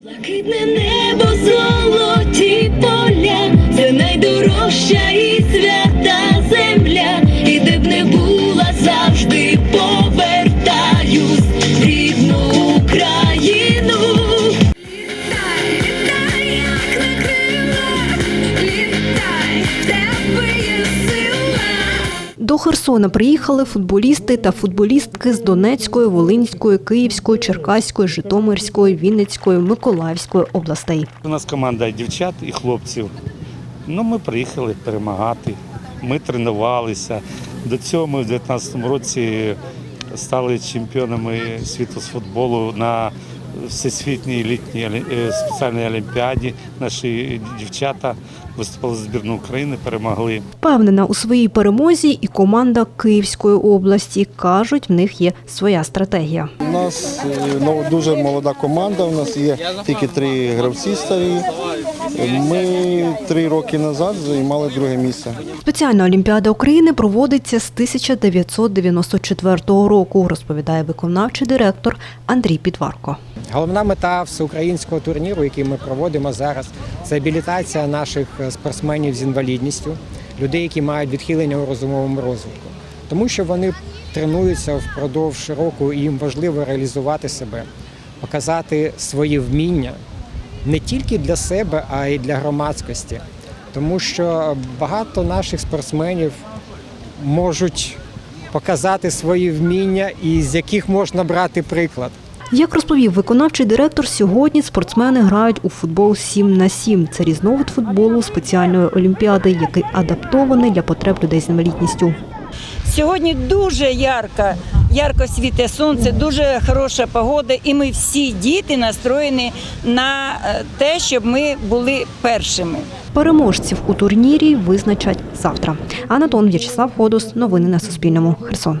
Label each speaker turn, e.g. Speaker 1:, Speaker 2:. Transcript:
Speaker 1: Блакитне небо,
Speaker 2: До Херсона приїхали футболісти та футболістки з Донецької, Волинської, Київської, Черкаської, Житомирської, Вінницької, Миколаївської областей.
Speaker 3: У нас команда дівчат і хлопців. Ну, ми приїхали перемагати. Ми тренувалися. До цього ми в 2019 році стали чемпіонами світу з футболу на всесвітній літній е, спеціальній олімпіаді. Наші дівчата виступили за збірну України, перемогли.
Speaker 2: Впевнена у своїй перемозі і команда Київської області. Кажуть, в них є своя стратегія.
Speaker 4: У нас е, ну, дуже молода команда. У нас є тільки три гравці старі. Ми три роки назад займали друге місце.
Speaker 2: Спеціальна Олімпіада України проводиться з 1994 року, розповідає виконавчий директор Андрій Підварко.
Speaker 5: Головна мета всеукраїнського турніру, який ми проводимо зараз, це абілітація наших е, спортсменів з інвалідністю, людей, які мають відхилення у розумовому розвитку, тому що вони тренуються впродовж року, і їм важливо реалізувати себе, показати свої вміння не тільки для себе, а й для громадськості, тому що багато наших спортсменів можуть показати свої вміння, і з яких можна брати приклад.
Speaker 2: Як розповів виконавчий директор, сьогодні спортсмени грають у футбол 7 на 7. Це різновид футболу спеціальної олімпіади, який адаптований для потреб людей з інвалідністю.
Speaker 6: Сьогодні дуже ярко, ярко світе сонце, дуже хороша погода, і ми всі діти настроєні на е, те, щоб ми були першими.
Speaker 2: Переможців у турнірі визначать завтра. Анатон В'ячеслав Ходос. Новини на Суспільному. Херсон.